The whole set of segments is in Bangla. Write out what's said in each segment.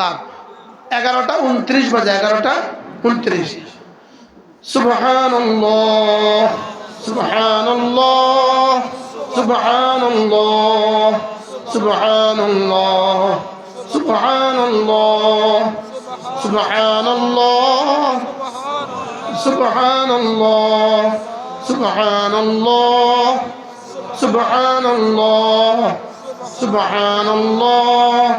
রাত এগারোটা উনত্রিশ বাজে এগারোটা উনত্রিশ সুবহান সুবহান সুবহান সুবহান সুবহান سبحان الله سبحان الله سبحان الله سبحان الله سبحان الله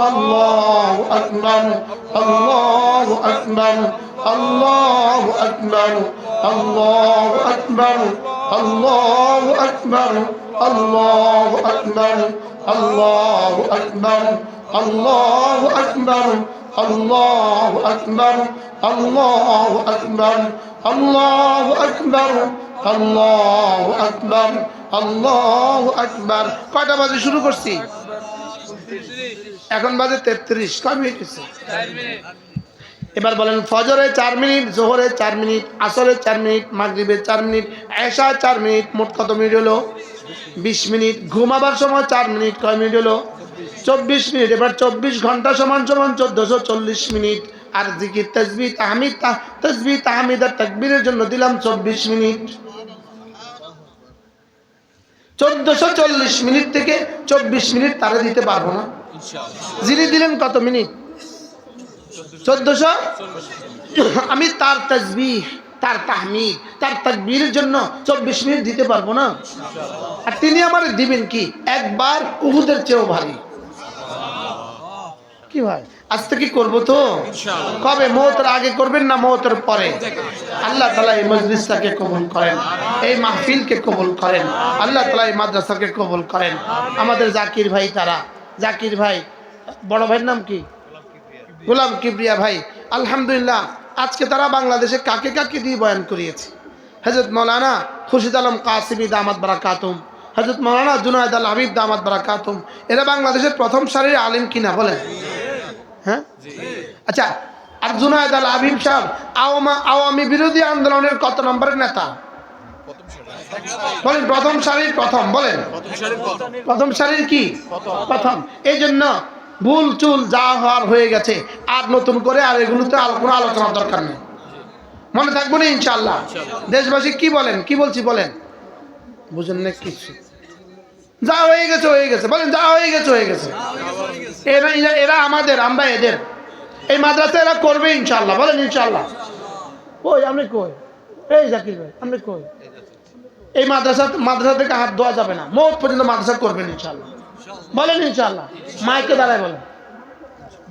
الله أكبر الله أكبر الله أكبر الله أكبر الله أكبر الله أكبر الله أكبر الله أكبر الله أكبر الله أكبر الله أكبر الله أكبر الله أكبر কয়টা বাজে শুরু করছি এখন বাজে তেত্রিশ, কয় মিনিট এবার বলেন, ফজরে চার মিনিট, জোহরে চার মিনিট, আসরে চার মিনিট, মাগরিবে চার মিনিট এশা চার মিনিট, মোট কত মিনিট হলো? বিশ মিনিট। ঘুমাবার সময় চার মিনিট, কয় মিনিট হলো? চব্বিশ মিনিট। এবার চব্বিশ ঘণ্টা সমান সমান চোদ্দশো চল্লিশ মিনিট। আর জিকির তসবি তাহমিদ তসবি তাহমিদ আর তাকবীরের জন্য দিলাম চব্বিশ মিনিট। চোদ্দশো চল্লিশ মিনিট থেকে চব্বিশ মিনিট তারা দিতে পারব না। যিনি দিলেন কত মিনিট? চোদ্দশো? আমি তার তসবি তার তাহমিদ তার তাকবীরের জন্য চব্বিশ মিনিট দিতে পারব না? আর তিনি আমার দিবেন কি? একবার উহুদের চেয়েও ভারী। কি ভাই? আজ থেকে করব তো? কবে? মৌতের আগে করবেন না মৌতের পরে? আল্লাহ তালা এই মজলিসটাকে কবুল করেন এই মাহফিলকে কবুল করেন আল্লাহ তালা এই মাদ্রাসাকে কবুল করেন। আমাদের জাকির ভাই তারা জাকির ভাই, বড় ভাইয়ের নাম কি? গোলাম কিবরিয়া ভাই। আলহামদুলিল্লাহ, আজকে তারা বাংলাদেশে কাকে কাকে দিয়ে বয়ান করিয়েছে? হজরত মৌলানা খুরশিদ আলম কাসিমি দামাত বারাকাতুম হজরত মৌলানা জুনায়দ আল হাবিব দামাত বারাকাতুম, এরা বাংলাদেশের প্রথম সারির আলিম কিনা বলেন? হ্যাঁ? আচ্ছা আর জুনায়দ আল হাবিব সাহেব আওয়ামী বিরোধী আন্দোলনের কত নম্বরের নেতা? বলেন প্রথম সারির প্রথম বলেন। প্রথম সারির কি? প্রথম। এই জন্য ভুল চুল যা হওয়ার হয়ে গেছে আর নতুন করে আর এগুলোতে কোনো আলোচনার দরকার নেই। মনে থাকব না ইনশাল্লাহ দেশবাসী কি বলেন? কি বলছি বলেন? বুঝেন না কিছু। যা হয়ে গেছে হয়ে গেছে। বলেন যা হয়ে গেছে হয়ে গেছে। এরা এরা- আমাদের আমরা এদের। এই মাদ্রাসা এরা করবে ইনশাল্লাহ বলেন ইনশাল্লাহ ওই আপনি কই? এই জাকির ভাই আপনি কই? এই মাদ্রাসা মাদ্রাসা থেকে হাত ধোয়া যাবে না। মোট পর্যন্ত মাদ্রাসা করবেন ইনশাল্লাহ বলেন ইনশাল্লাহ মাইকে দাঁড়ায় বলেন।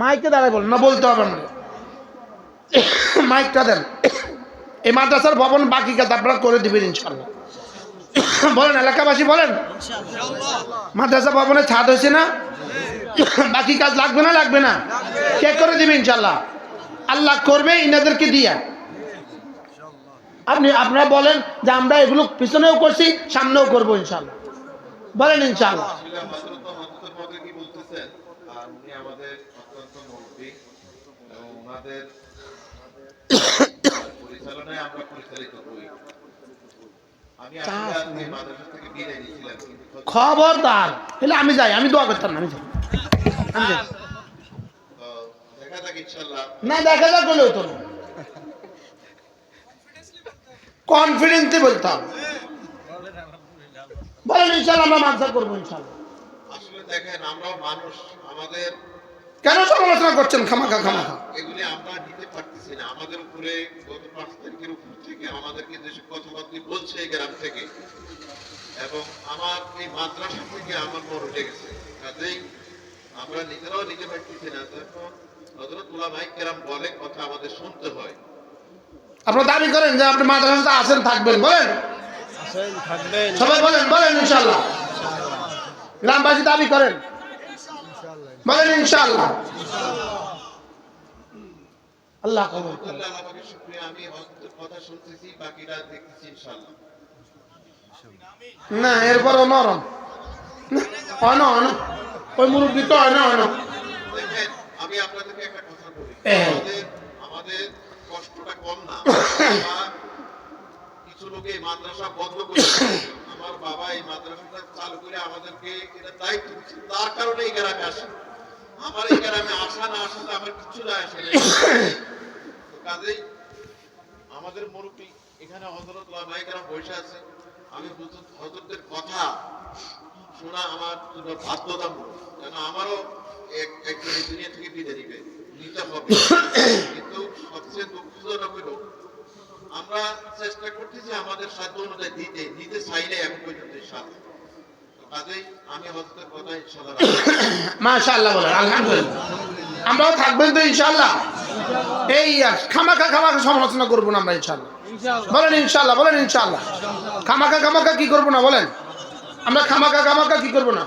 মাইকে দাঁড়ায় বলেন। না, বলতে হবে না। মাইকটা দেন। এই মাদ্রাসার ভবন বাকি কাজ আপনারা করে দিবেন ইনশাল্লাহ বলেন, এলাকাবাসী বলেন। মাদ্রাসা ভবনে ছাদ হয়েছে না? বাকি কাজ লাগবে না লাগবে না? কে করে দিবে ইনশাল্লাহ আল্লাহ করবে, ইনাদেরকে দিয়া। আপনি আপনারা বলেন যে আমরা এগুলো পিছনেও করছি সামনেও করব ইনশাল্লাহ। বলেন ইনশাল্লাহ। তো খবরদার। তাহলে আমি যাই আমি দোয়া করতাম না আমি যাই। তো না দেখা যাক বলে হতো না। কনফিডেন্সে বলতাম বলেন ইনশাল্লাহ আমরা মানসা করব ইনশাল্লাহ। দেখেন আমরাও মানুষ আমাদের কেন সমালোচনা করছেন? খামাখা খামাখা। এগুলি আমরা নিতে পারতেছি না। আমাদের উপরে গত পাঁচ তারিখের উপর থেকে আমাদেরকে যেসব কথাবার্তা বলছে এই গ্রাম থেকে। এবং আমার এই মাদ্রাসা থেকে আমার মন উঠে গেছে। কাজেই আমরা নিজেরাও নিতে পারতেছি না। তখন হজরত উলামাই কেরাম বলে কথা আমাদের শুনতে হয়। আপনারা দাবি করেন যে আপনি মাদ্রাসাতে আছেন থাকবেন বলেন? সবাই বলেন বলেন ইনশাল্লাহ গ্রামবাসী দাবি করেন। বলেন ইনশাল্লাহ আল্লাহ কবুল করুন। আল্লাহ আমাকে শুক্রিয়া আমি হজরতের কথা শুনতেছি বাকিরা দেখতেছি ইনশাল্লাহ না এরপরও নরম। হয় না হয় না ওই মুরব্বী তো হয় না হয় না আমি আপনাদেরকে একটা কথা বলি। কম না। কিছু লোকে মাদ্রাসা বন্ধ করে আমার বাবা এই মাদ্রাসাটা চালু করে আমাদেরকে এটা দায়িত্ব দিচ্ছে তার কারণে এই গ্রামে আসে। আমার এই গ্রামে আসা না আসাতে আমার কিছু না। তো কাজেই আমাদের মুরব্বী এখানে হজরত লামাইকারা বসে আছে। আমি হুজুর- হজরতের কথা শোনা আমার জন্য বাধ্যতামূলক। কেন আমারও এক এই দুনিয়া থেকে বিদায় নিবে? নিতে হবে। কিন্তু সবচেয়ে দুঃখজনক হলো আমরা চেষ্টা করতেছি আমাদের সাধ্য অনুযায়ী দিতে নিতে চাইলে এখন পর্যন্ত সাথে কাজেই আমি হজরতের কথা ইনশাল্লাহ রাখব। মাশাআল্লাহ বলেন আলহামদুলিল্লাহ। আমরাও থাকবেন তো ইনশাআল্লাহ। এই আর খামাখা খামাখা সমালোচনা করব না আমরা ইনশাআল্লাহ। বলেন ইনশাআল্লাহ বলেন ইনশাআল্লাহ। খামাখা খামাখা কি করব না বলেন? আমরা খামাখা খামাখা কি করব না?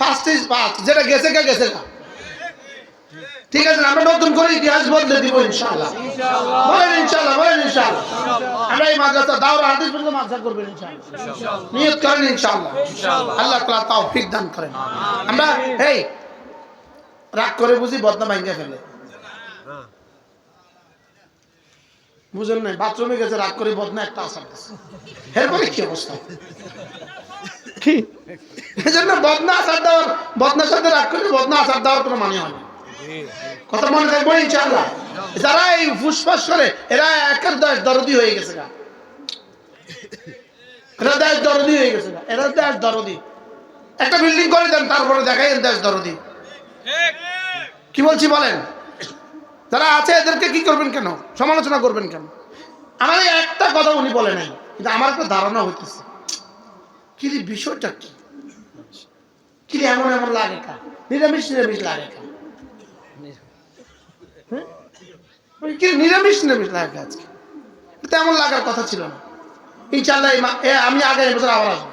ফার্স্ট ইজ ফার্স্ট যেটা গেছে কে গেছে না? ঠিক আছে আমরা নতুন করে ইতিহাস বদলে দিব ইনশাআল্লাহ। বলেন ইনশাআল্লাহ বলেন ইনশাআল্লাহ। আমরা এই মাদ্রাসা দাওরা হাদিস পর্যন্ত মাদ্রাসা করবেন ইনশাআল্লাহ। নিয়ত করেন ইনশাআল্লাহ। আল্লাহ তাআলা তৌফিক দান করেন। আমরা এই রাগ করে বুঝি বদনা ভাঙ্গে ফেলে। বুঝেন নাই বাথরুমে গেছে রাগ করে বদনা একটা আসার এরপরে কি অবস্থা? কি? এজন্য বদনা আসার দেওয়ার বদনার সাথে রাগ করে বদনা আসার দেওয়ার কোনো মানে হয় না। কথা মনে থাকব, ইনশাআল্লাহ। যারা এই ফুসফাস করে এরা একের দেশ দরদি হয়ে গেছে গা। এরা দেশ দরদি হয়ে গেছে এরা দেশ দরদি। একটা বিল্ডিং করে দেন, তারপরে দেখাই দেশ দরদি। কি বলছি বলেন? যারা আছে, এদেরকে কি করবেন কেন? সমালোচনা করবেন কেন? আমার একটা কথা উনি বলে নাই, কিন্তু আমার একটা ধারণা হইতেছে। কি বিষয়টা কি? কি এমন এমন লাগে কা? নিরামিষ নিরামিষ লাগে কা হ্যাঁ? ওই কি নিরামিষ নিরামিষ লাগে আজকে? তেমন লাগার কথা ছিল না। ইনশাল্লাহ এই মা- আমি আগামী বছর আবার আসব।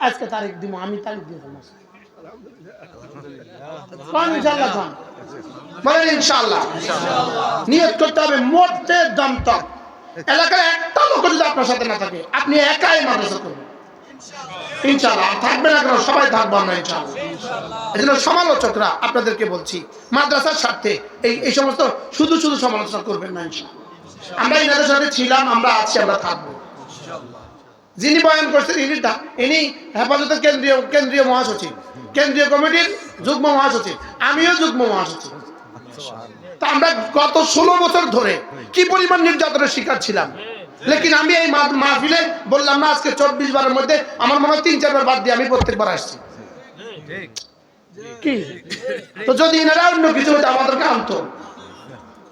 আজকে তারিখ দিব আমি তারিখ দিয়ে নিয়ত করতে হবে মরতে দম তক এলাকার একটা লোক যদি আপনার সাথে না থাকে আপনি একাই মাদ্রাসা করবেন। না সবাই থাকব আমরা ইনশাআল্লাহ। এই জন্য সমালোচকরা আপনাদেরকে বলছি, মাদ্রাসার স্বার্থে এই এই সমস্ত শুধু শুধু সমালোচনা করবেন না আমরা ইনাদের সাথে ছিলাম, আমরা আছি, আমরা থাকব। যিনি বয়ান করছেন, ইনি ইনি হেফাজতের কেন্দ্রীয় কেন্দ্রীয় মহাসচিব। কেন্দ্রীয় কমিটির যুগ্ম মহাসচিব। আমিও যুগ্ম মহাসচিব। তা আমরা গত ষোলো বছর ধরে কি পরিমাণ নির্যাতনের শিকার ছিলাম? লেকিন আমি এই মাহফিলে বললাম না, আজকে চব্বিশ বারের মধ্যে আমার মনে হয় তিন, চারবার বাদ দিয়ে আমি প্রত্যেকবার আসছি। কি? তো যদি এনারা অন্য কিছু হতো আমাদেরকে আনতো।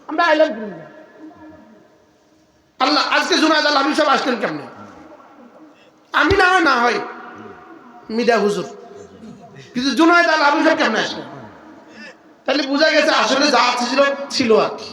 আমরা আইলাম? আল্লাহ, আজকে জুনায়দ আল হাবিব সব আসলেন কেমনে? আমি না না হয়। মিডিয়া হুজুর। কিন্তু জুনায়দ আল সব কেমনে আসলেন? তাহলে বোঝা গেছে আসলে যা ছিল ছিল আর কি।